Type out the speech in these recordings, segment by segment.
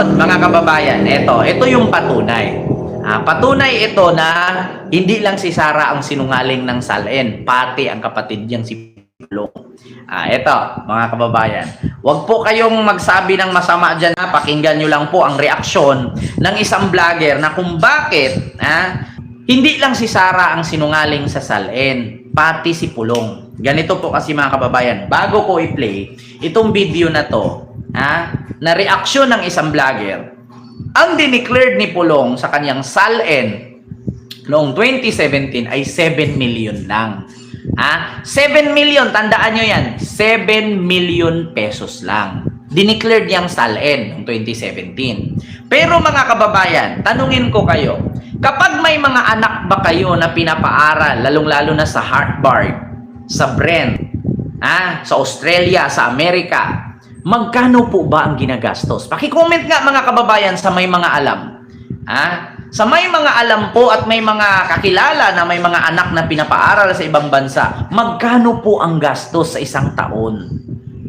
Sumunod, mga kababayan, ito, ito yung patunay. Ah, patunay ito na hindi lang si Sara ang sinungaling ng Salen, pati ang kapatid niyang si Pulong. Ah, ito, mga kababayan. Huwag po kayong magsabi ng masama dyan. Ha? Pakinggan nyo lang po ang reaksyon ng isang vlogger na kung bakit ah, hindi lang si Sara ang sinungaling sa Salen, pati si Pulong. Ganito po kasi mga kababayan, bago ko i-play itong video na to, ha, na reaksyon ng isang vlogger, ang dineclared ni Pulong sa kanyang Salen noong 2017 ay 7 million lang. Ha? 7 million, tandaan nyo yan, 7 million pesos lang. Dineclared niyang Salen noong 2017. Pero mga kababayan, tanungin ko kayo, kapag may mga anak ba kayo na pinapaaral, lalong-lalo na sa Harvard, sa Brent, ah, sa Australia, sa Amerika, magkano po ba ang ginagastos? Paki-comment nga mga kababayan sa may mga alam. Ah, sa may mga alam po at may mga kakilala na may mga anak na pinapaaral sa ibang bansa, magkano po ang gastos sa isang taon?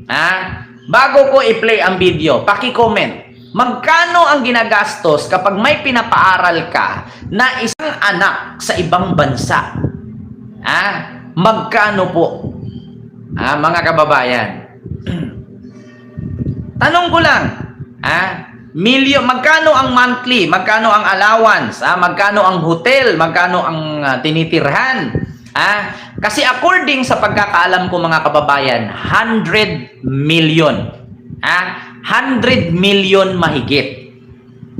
Ah, bago ko i-play ang video, paki-comment. Magkano ang ginagastos kapag may pinapaaral ka na isang anak sa ibang bansa? Ah, magkano po? Ah, mga kababayan. Tanong ko lang, ah, milyon, magkano ang monthly? Magkano ang allowance? Ah, magkano ang hotel? Magkano ang ah, tinitirhan? Ah, kasi according sa pagkakaalam ko mga kababayan, 100 million. Ah, 100 million mahigit.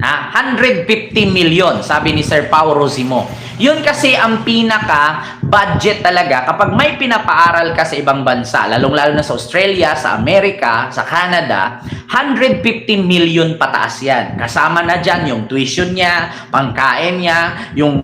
Ah, 150 million, sabi ni Sir Pao Rosimo. Yun kasi ang pinaka budget talaga kapag may pinapaaral ka sa ibang bansa, lalong-lalo na sa Australia, sa Amerika, sa Canada, 150 million pataas yan. Kasama na dyan yung tuition niya, pangkain niya, yung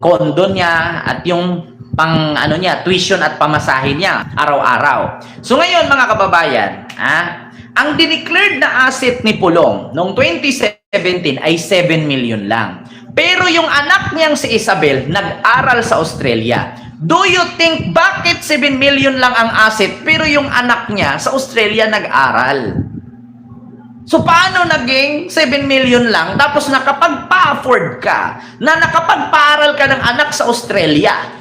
kondo niya, at yung pang ano niya, tuition at pamasahin niya araw-araw. So ngayon mga kababayan, ah, ang dineclared na asset ni Pulong noong 2017 ay 7 million lang. Pero yung anak niyang si Isabel nag-aral sa Australia. Do you think bakit 7 million lang ang asset pero yung anak niya sa Australia nag-aral? So paano naging 7 million lang tapos nakapagpa-afford ka na nakapagpaaral ka ng anak sa Australia?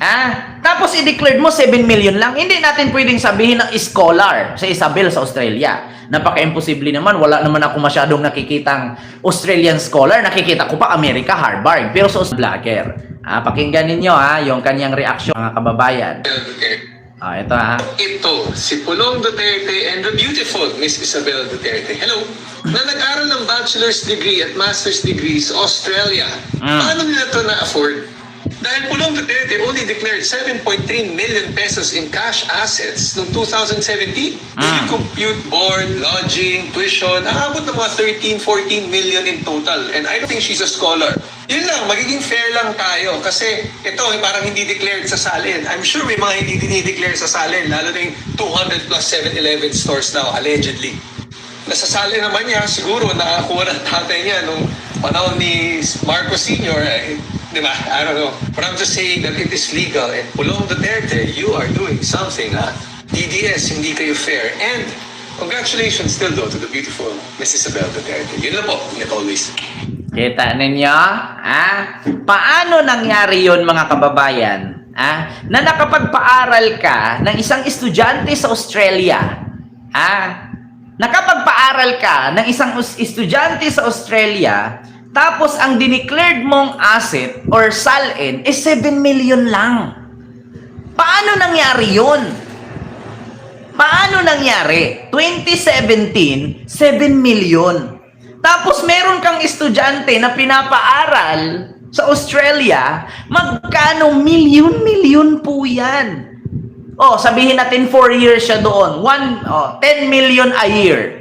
Ah, tapos i-declared mo 7 million lang. Hindi natin pwedeng sabihin ng scholar sa Isabel sa Australia. Napaka-imposible naman. Wala naman ako masyadong nakikitang Australian scholar. Nakikita ko pa America, Harvard. Pero sa vlogger. Ah, pakinggan ninyo ha, yung kanyang reaksyon mga kababayan. Ah, ito ha. Ito, si Pulong Duterte and the beautiful Miss Isabel Duterte. Hello. Na nag-aral ng bachelor's degree at master's degree sa Australia. Mm. Paano nila ito na-afford? Dahil Pulong Duterte only declared 7.3 million pesos in cash assets noong 2017. When you Mm. compute board, lodging, tuition, aabot ng mga 13, 14 million in total. And I don't think she's a scholar. Yun lang, magiging fair lang tayo. Kasi ito, eh, parang hindi declared sa salin. I'm sure may mga hindi dinideclare sa salin, lalo na yung 200 plus 7-Eleven stores now, allegedly. Nasasali naman niya, siguro nakakuha ng tatay niya nung panahon ni Marcos Sr. Eh, di ba? I don't know. But I'm just saying that it is legal. And Pulong Duterte, you are doing something, ha? DDS, hindi kayo fair. And congratulations still though to the beautiful Miss Isabel Duterte. Yun lang po, like always. Kita ninyo? Ah, paano nangyari yon mga kababayan? Ah, na nakapagpaaral ka ng isang estudyante sa Australia. Ah, nakapagpaaral ka ng isang estudyante sa Australia, tapos ang dineclared mong asset or salin is 7 million lang. Paano nangyari yon? Paano nangyari? 2017, 7 million. Tapos meron kang estudyante na pinapaaral sa Australia, magkano milyon-milyon po yan. Oh, sabihin natin 4 years siya doon. One, oh, 10 million a year.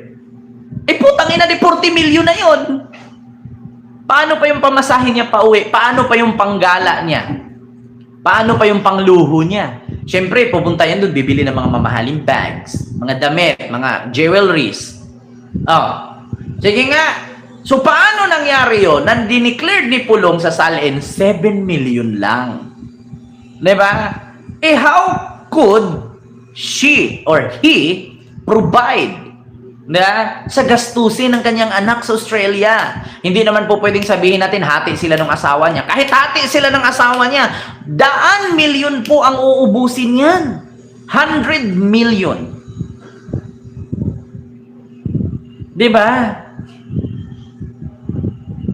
Eh putang ina, di 40 million na yon. Paano pa yung pamasahin niya pa uwi? Paano pa yung panggala niya? Paano pa yung pangluho niya? Siyempre, pupunta yan doon, bibili ng mga mamahaling bags, mga damit, mga jewelries. Oh. Sige nga. So, paano nangyari yun? Nandineclared ni Pulong sa Salin, 7 million lang. Diba? Eh, how could she or he provide Na, sa gastusin ng kanyang anak sa Australia. Hindi naman po pwedeng sabihin natin hati sila ng asawa niya. Kahit hati sila ng asawa niya, daan milyon po ang uubusin yan. 100 million. 'Di ba?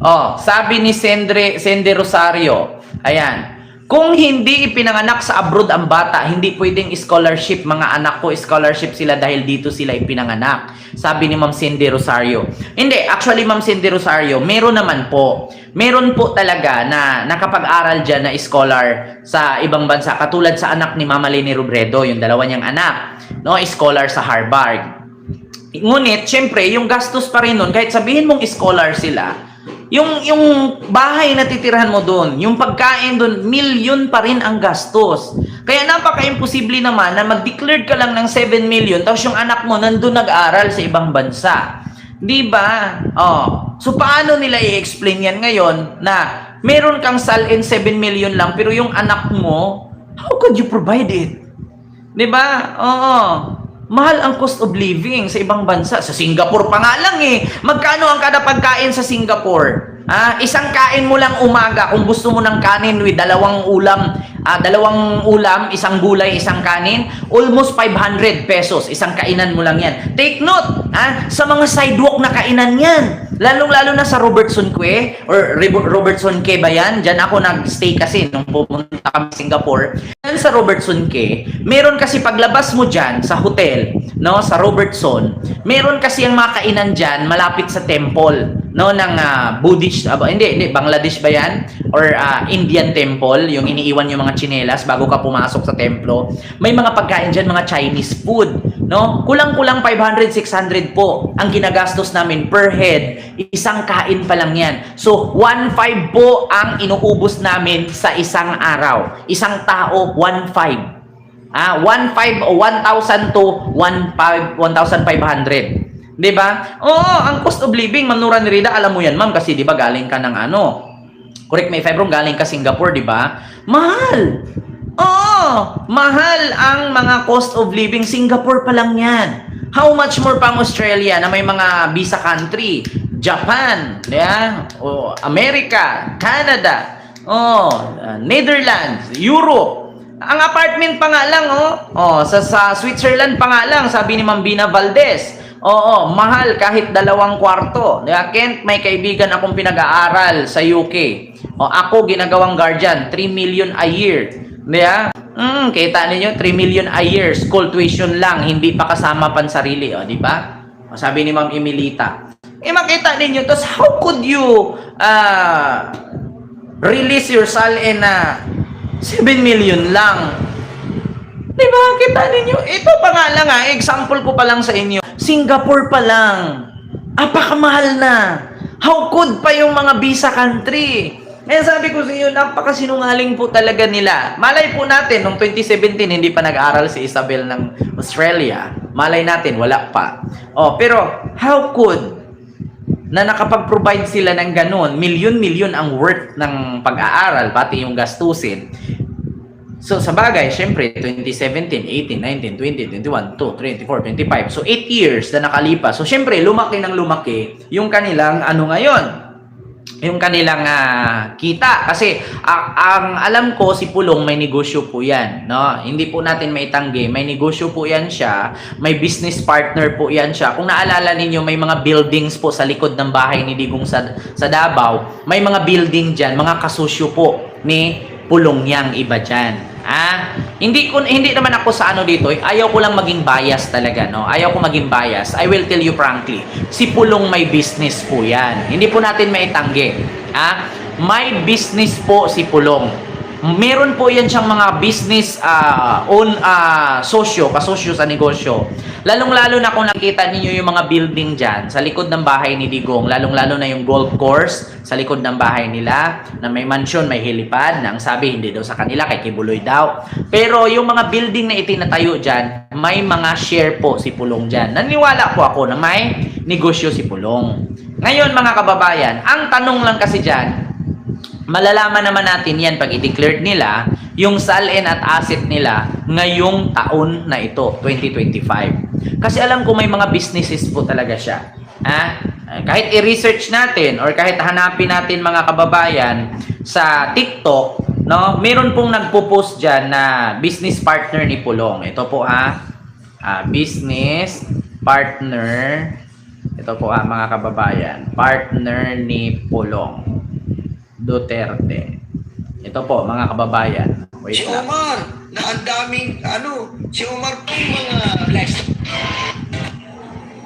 Oh, sabi ni Sendre, Sende Rosario, ayan, kung hindi ipinanganak sa abroad ang bata, hindi pwedeng scholarship. Mga anak ko, scholarship sila dahil dito sila ipinanganak. Sabi ni Ma'am Cindy Rosario. Hindi, actually Ma'am Cindy Rosario, meron naman po. Meron po talaga na nakapag-aral dyan na scholar sa ibang bansa. Katulad sa anak ni Mama Leni Robredo, yung dalawa niyang anak. No, scholar sa Harvard. Ngunit, syempre, yung gastos pa rin nun, kahit sabihin mong scholar sila, yung, yung bahay na titirahan mo doon, yung pagkain doon, milyon pa rin ang gastos. Kaya napaka-imposible naman na mag-declare ka lang ng 7 million, tapos yung anak mo nandun nag-aral sa ibang bansa. Di ba? Oh. So, paano nila i-explain yan ngayon na meron kang sal-in 7 million lang, pero yung anak mo, how could you provide it? Di ba? Oo. Mahal ang cost of living sa ibang bansa. Sa Singapore pa nga lang eh. Magkano ang kada pagkain sa Singapore? Ah, isang kain mo lang umaga kung gusto mo ng kanin with dalawang ulam, ah, dalawang ulam, isang gulay, isang kanin, almost 500 pesos. Isang kainan mo lang yan. Take note, ah, sa mga sidewalk na kainan yan. Lalong-lalo na sa Robertson Quay or Robertson Quay ba yan? Diyan ako nag-stay kasi nung pumunta kami Singapore. Yan sa Robertson Quay, meron kasi paglabas mo dyan sa hotel, no, sa Robertson, meron kasi ang mga kainan dyan malapit sa temple, no, ng ah, Buddhist, aba, hindi, hindi, Bangladesh ba yan? Or ah, Indian temple, yung iniiwan yung mga chinelas bago ka pumasok sa templo. May mga pagkain dyan, mga Chinese food, no? Kulang-kulang 500, 600 po ang ginagastos namin per head. Isang kain pa lang yan. So, 1.5 po ang inuubos namin sa isang araw. Isang tao, 1.5. Ah, 1.5 o 1,000 to 1,500. 1,500. 'Di ba? Oo, ang cost of living, Ma'am Nura Nerida, alam mo 'yan, Ma'am, kasi 'di ba galing ka ng ano? Correct me if I'm wrong, galing ka Singapore, 'di ba? Mahal. Oo, mahal ang mga cost of living Singapore pa lang 'yan. How much more pang Australia na may mga visa country, Japan, yeah, o America, Canada, oh, uh, Netherlands, Europe. Ang apartment pa nga lang, oh. Oh, sa, sa Switzerland pa nga lang, sabi ni Ma'am Bina Valdez. Oo, mahal kahit dalawang kwarto. Diba? Kent, may kaibigan akong pinag-aaral sa UK. O, ako, ginagawang guardian, 3 million a year. Diba? Mm, kita ninyo, 3 million a year. School tuition lang, hindi pa kasama pan sarili. O, di ba? O, sabi ni Ma'am Emilita. Eh, makita ninyo, tos how could you uh, release your salary na 7 million lang. Di ba? Kita ninyo. Ito pa nga lang ha. Example ko pa lang sa inyo. Singapore pa lang. Apakamahal na. How could pa yung mga visa country? Kaya sabi ko sa iyo, napakasinungaling po talaga nila. Malay po natin, noong 2017, hindi pa nag-aral si Isabel ng Australia. Malay natin, wala pa. Oh, pero how could na nakapag-provide sila ng ganun, milyon-milyon ang worth ng pag-aaral, pati yung gastusin. So, sa bagay, syempre, 2017, 18, 19, 20, 21, 2, 24, 25. So, 8 years na nakalipas. So, syempre, lumaki ng lumaki yung kanilang ano ngayon, yung kanilang ah, kita. Kasi, a- ang alam ko, si Pulong may negosyo po yan. No? Hindi po natin maitanggi. May negosyo po yan siya. May business partner po yan siya. Kung naalala ninyo, may mga buildings po sa likod ng bahay ni Digong sa, sa Davao. May mga building dyan, mga kasusyo po ni Pulong yang iba dyan. Ah, hindi ko hindi naman ako sa ano dito, eh, ayaw ko lang maging bias talaga, no. Ayaw ko maging bias. I will tell you frankly, si Pulong may business po 'yan. Hindi po natin maitanggi. Ah, may business po si Pulong. Meron po yan siyang mga business ah, own ah, sosyo, kasosyo sa negosyo. Lalong-lalo na kung nakita ninyo yung mga building dyan sa likod ng bahay ni Digong, lalong-lalo na yung golf course sa likod ng bahay nila, na may mansion, may helipad, na ang sabi hindi daw sa kanila, kay Kibuloy daw. Pero yung mga building na itinatayo dyan, may mga share po si Pulong dyan. Naniwala po ako na may negosyo si Pulong. Ngayon mga kababayan, ang tanong lang kasi dyan, malalaman naman natin yan pag i-declared nila yung salin at asset nila ngayong taon na ito, 2025. Kasi alam ko may mga businesses po talaga siya. Ah, kahit i-research natin or kahit hanapin natin mga kababayan sa TikTok, no, meron pong nagpo-post diyan na business partner ni Pulong. Ito po ha. Ah, business partner ito po ah, mga kababayan, partner ni Pulong Duterte. Ito po mga kababayan. Wait Si lang. Omar, na ang daming, ano, si Omar po yung mga lifestyle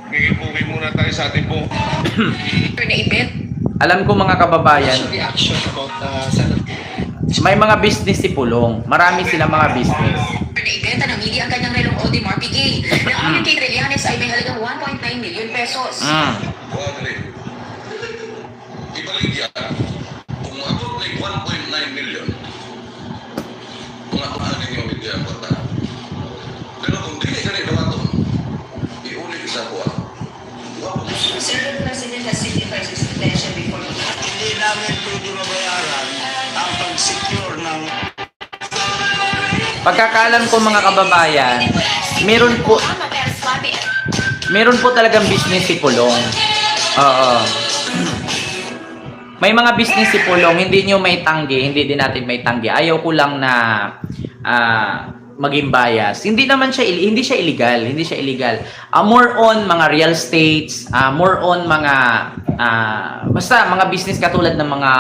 Ngigipugay muna tayo sa ating po. na event. Alam ko mga kababayan, reaction about uh, sa may mga business si Pulong. Marami silang mga business. ibenta ng media ang kanyang relong Audemars Piguet na ayon kay Trillanes ay may halagang 1.9 million pesos. Mm. Padre, ibalik Pagkakalam ko mga kababayan, meron po meron po talagang business si Pulong. Oo. May mga business si Pulong, hindi nyo may tanggi, hindi din natin may tanggi. Ayaw ko lang na ah, maging bias. Hindi naman siya hindi siya illegal, hindi siya illegal. Ah, more on mga real estates, ah, more on mga ah, basta mga business katulad ng mga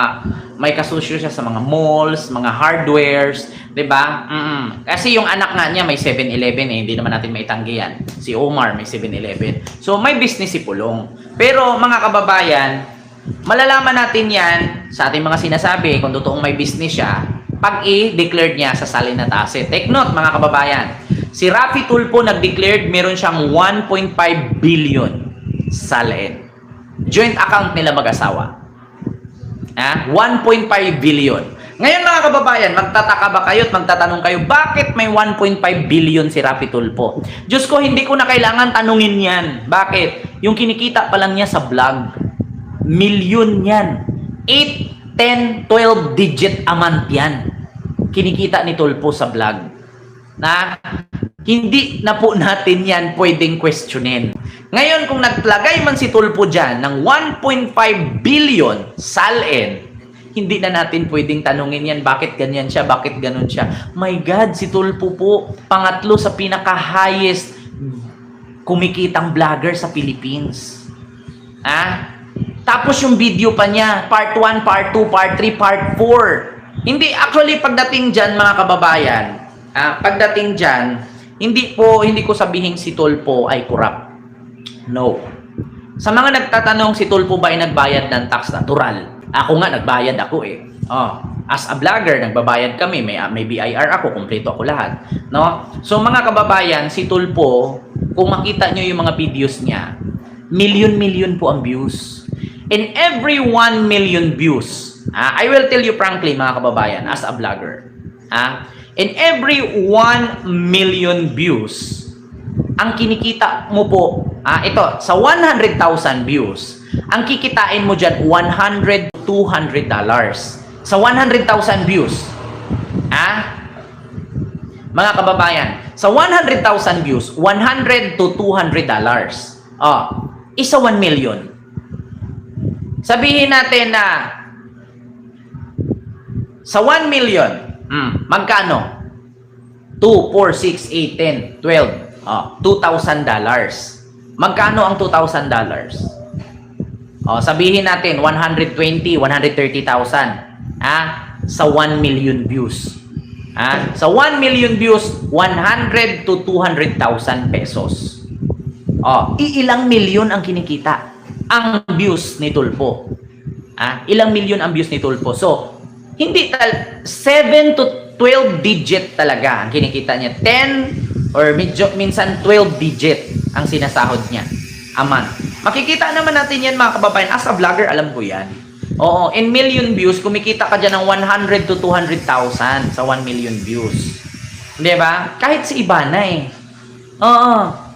may kasusyo siya sa mga malls, mga hardwares, 'di ba? Mm. Kasi yung anak nga niya may 7-Eleven eh, hindi naman natin maitanggi yan. Si Omar may 7-Eleven. So may business si Pulong. Pero mga kababayan, malalaman natin yan sa ating mga sinasabi kung totoong may business siya pag i-declared niya sa salin at asset. Take note mga kababayan, si Rafi Tulpo nag-declared meron siyang 1.5 billion salin. Joint account nila mag-asawa. Ah, 1.5 billion. Ngayon mga kababayan, magtataka ba kayo at magtatanong kayo, bakit may 1.5 billion si Rafi Tulpo? Diyos ko, hindi ko na kailangan tanungin yan. Bakit? Yung kinikita pa lang niya sa vlog, milyon yan. 8, 10, 12 digit a month yan. Kinikita ni Tulpo sa vlog. Na hindi na po natin yan pwedeng questionin. Ngayon, kung naglagay man si Tulpo dyan ng 1.5 billion salin, hindi na natin pwedeng tanungin yan, bakit ganyan siya, bakit ganun siya. My God, si Tulpo po, pangatlo sa pinaka-highest kumikitang vlogger sa Philippines. Ah? Tapos yung video pa niya, part 1, part 2, part 3, part 4. Hindi, actually, pagdating dyan, mga kababayan, ah, pagdating dyan, hindi po, hindi ko sabihin si Tulpo ay corrupt. No. Sa mga nagtatanong, si Tulpo ba ay nagbayad ng tax natural? Ako nga, nagbayad ako eh. Oh, as a vlogger, nagbabayad kami. May, may BIR ako, kumpleto ako lahat. No? So mga kababayan, si Tulpo, kung makita nyo yung mga videos niya, million-million po ang views. In every 1 million views, ah, I will tell you frankly mga kababayan, as a vlogger, ah, in every 1 million views, ang kinikita mo po, ah, ito, sa 100,000 views, ang kikitain mo dyan, 100 200 dollars. Sa 100,000 views. Ah? Mga kababayan, sa 100,000 views, 100 to 200 dollars. Oh, isa 1 million. Sabihin natin na sa 1 million, mm, magkano? 2, 4, 6, 8, 10, 12. Oh, 2,000 dollars. Magkano ang 2,000 dollars? Oh, sabihin natin 120, 130,000. Ah, sa 1 million views. Ah, sa 1 million views, 100 to 200,000 pesos. Oh, iilang milyon ang kinikita ang views ni Tulpo. Ah, ilang milyon ang views ni Tulpo. So, hindi tal 7 to 12 digit talaga ang kinikita niya. 10 or medyo, minsan 12 digit ang sinasahod niya a month. Makikita naman natin yan mga kababayan. As a vlogger, alam ko yan. Oo, in million views, kumikita ka dyan ng 100 to 200,000 sa 1 million views. Di ba? Kahit si Ibana eh. Oo.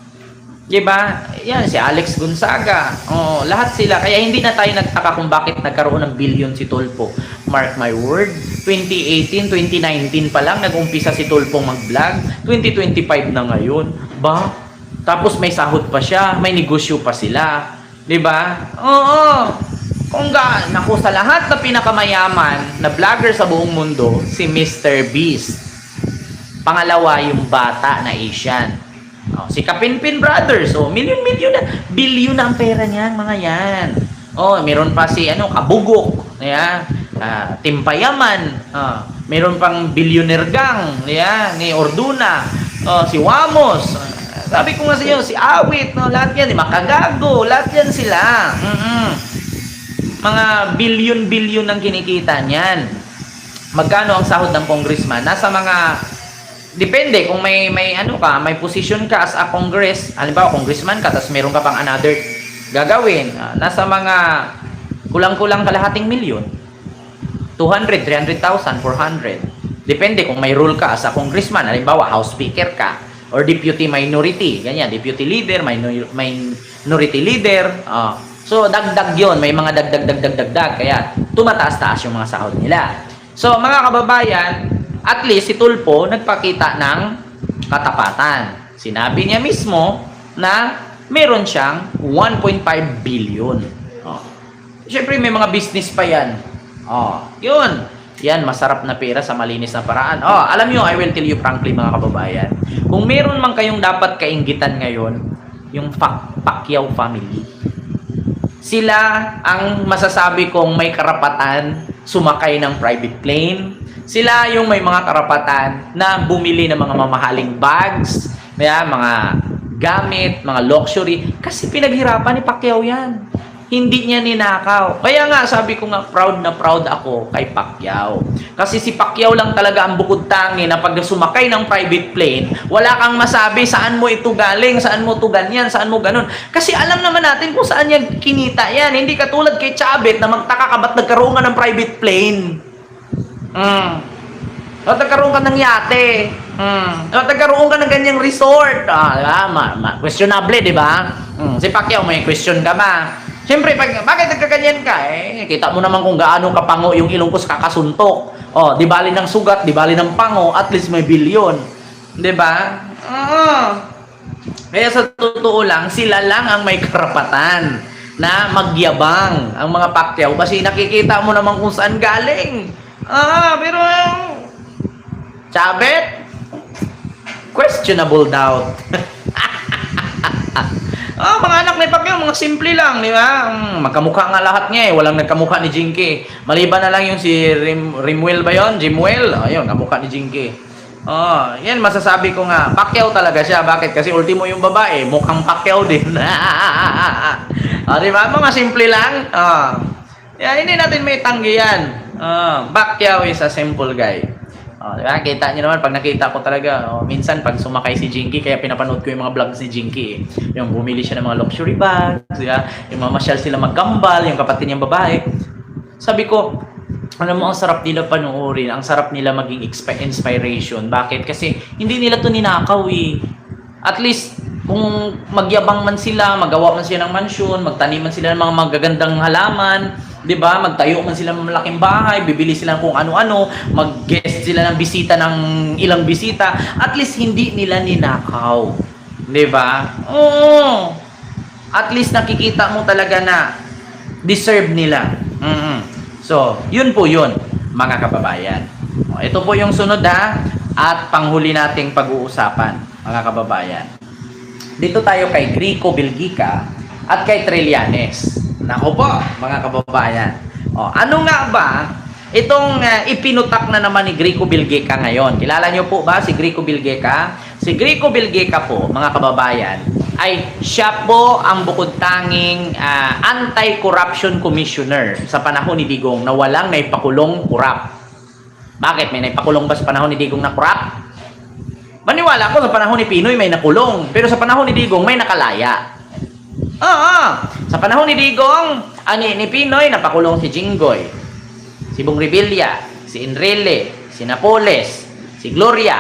Di ba? Yan, si Alex Gonzaga. Oo, lahat sila. Kaya hindi na tayo nagtaka kung bakit nagkaroon ng billion si Tulpo. Mark my word, 2018, 2019 pa lang nag-umpisa si Tulpong mag-vlog. 2025 na ngayon. Ba? Tapos may sahod pa siya, may negosyo pa sila. 'Di ba? Oo. Kung ga, naku sa lahat na pinakamayaman na vlogger sa buong mundo, si Mr. Beast. Pangalawa yung bata na Asian. Oh, si Kapinpin Brothers, oh, milyon-milyon na, bilyon na ang pera niyan, mga yan. Oh, meron pa si ano, Kabugok, yeah. Ah, Timpayaman, ah, meron pang Billionaire Gang, yeah, ni Orduna, oh, si Wamos. Ah, sabi ko nga sa inyo, si Awit, no, lahat yan, ni Makagago, lahat yan sila. Mm-mm. Mga bilyon-bilyon ang kinikita niyan. Magkano ang sahod ng congressman? Nasa mga Depende kung may may ano ka, may position ka as a congress, halimbawa congressman ka tapos meron ka pang another gagawin. Ah, nasa mga kulang-kulang kalahating milyon. 200, 300,000, 400. Depende kung may role ka as a congressman, halimbawa house speaker ka or deputy minority, ganyan, deputy leader, minor, minority leader. ah. so dagdag 'yon, may mga dagdag dagdag dagdag kaya tumataas-taas yung mga sahod nila. So mga kababayan, at least si Tulpo nagpakita ng katapatan. Sinabi niya mismo na meron siyang 1.5 billion. Oh. Siyempre may mga business pa yan. Oh, yun. Yan, masarap na pera sa malinis na paraan. Oh, alam nyo, I will tell you frankly mga kababayan. Kung meron man kayong dapat kainggitan ngayon, yung Pac- Pacquiao family. Sila ang masasabi kong may karapatan sumakay ng private plane. Sila yung may mga karapatan na bumili ng mga mamahaling bags, kaya mga gamit, mga luxury. Kasi pinaghirapan ni Pacquiao yan. Hindi niya ninakaw. Kaya nga, sabi ko nga, proud na proud ako kay Pacquiao. Kasi si Pacquiao lang talaga ang bukod tangi na pag sumakay ng private plane, wala kang masabi saan mo ito galing, saan mo ito ganyan, saan mo ganun. Kasi alam naman natin kung saan niya kinita yan. Hindi katulad kay Chabet na magtaka ka ba't nagkaroon ka ng private plane. Mm. At nagkaroon ka ng yate. Mm. At nagkaroon ka ng ganyang resort. Ah, di ba? Ma- ma- questionable, di ba? Mm. Si Pacquiao, may question ka ba? Siyempre, pag, bakit nagkaganyan ka? Eh, kita mo naman kung gaano kapango yung ilong ko sa kakasuntok. Oh, di bali ng sugat, di bali ng pango, at least may bilyon. Di ba? Oo. Kaya sa totoo lang, sila lang ang may karapatan na magyabang ang mga Pacquiao kasi nakikita mo naman kung saan galing. Ah, pero Chabet, questionable doubt. Ah, mga anak ni Pacquiao, mga simple lang, di ba? Mm, magkamukha nga lahat niya eh. Walang nagkamukha ni Jinky. Maliban na lang yung si Rim, Rimwell ba yon? Jimwell? Ayun, kamukha ni Jinky. Oh, yan masasabi ko nga. Pacquiao talaga siya. Bakit? Kasi ultimo yung babae, mukhang Pacquiao din. ah, di ba? Mga simple lang. Ah. Yan, hindi natin may tanggi yan. Ah, Pacquiao is a simple guy. Oh, di ba? Kita niyo naman pag nakita ko talaga, oh, minsan pag sumakay si Jinky, kaya pinapanood ko yung mga vlogs ni Jinky. Eh. Yung bumili siya ng mga luxury bags, di ba? Yung mamasyal sila maggambal, yung kapatid niyang babae. Sabi ko, alam mo, ang sarap nila panoorin, ang sarap nila maging inspiration. Bakit? Kasi hindi nila to ninakaw eh. At least, kung magyabang man sila, magawa man sila ng mansyon, magtanim man sila ng mga magagandang halaman, 'di ba? Magtayo man sila ng malaking bahay, bibili sila ng kung ano-ano, mag-guest sila ng bisita ng ilang bisita, at least hindi nila ninakaw. 'Di ba? Oo. At least nakikita mo talaga na deserve nila. mm So, yun po yun, mga kababayan. Ito po yung sunod ha, at panghuli nating pag-uusapan, mga kababayan. Dito tayo kay Grico Bilgica at kay Trillanes. Nako po, mga kababayan. O, ano nga ba itong uh, ipinutak na naman ni Grico Bilgica ngayon? Kilala niyo po ba si Grico Bilgica? Si Grico Bilgica po, mga kababayan, ay siya po ang bukod tanging ah, anti-corruption commissioner sa panahon ni Digong na walang naipakulong kurap. Bakit? May naipakulong ba sa panahon ni Digong na kurap? Maniwala ko sa panahon ni Pinoy may nakulong, pero sa panahon ni Digong may nakalaya. Oo. Sa panahon ni Digong, ani ni Pinoy napakulong si Jinggoy, si Bong Revilla, si Enrile, si Napoles, si Gloria.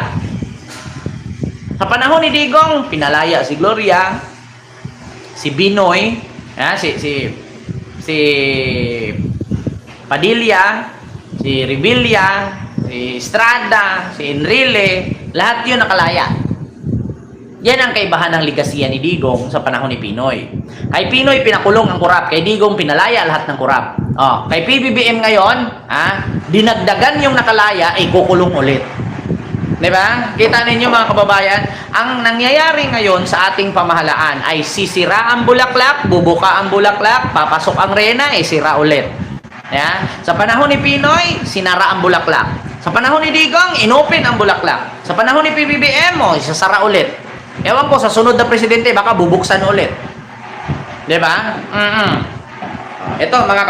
Sa panahon ni Digong, pinalaya si Gloria, si Binoy, ah, si si si Padilla, si Revilla, si Estrada, si Enrile, lahat yun nakalaya. Yan ang kaibahan ng ligasiya ni Digong sa panahon ni Pinoy. Kay Pinoy, pinakulong ang kurap. Kay Digong, pinalaya lahat ng kurap. Oh, kay PBBM ngayon, ha, dinagdagan yung nakalaya, ay kukulong ulit. Di ba? Kita ninyo mga kababayan, ang nangyayari ngayon sa ating pamahalaan ay sisira ang bulaklak, bubuka ang bulaklak, papasok ang rena, eh sira ulit. Ya? Sa panahon ni Pinoy, sinara ang bulaklak. Sa panahon ni Digong, inopen ang bulaklak. Sa panahon ni PBBM, oh, isasara ulit. Ewan ko, sa sunod na presidente, baka bubuksan ulit. Di ba? Mm-mm. Ito, mga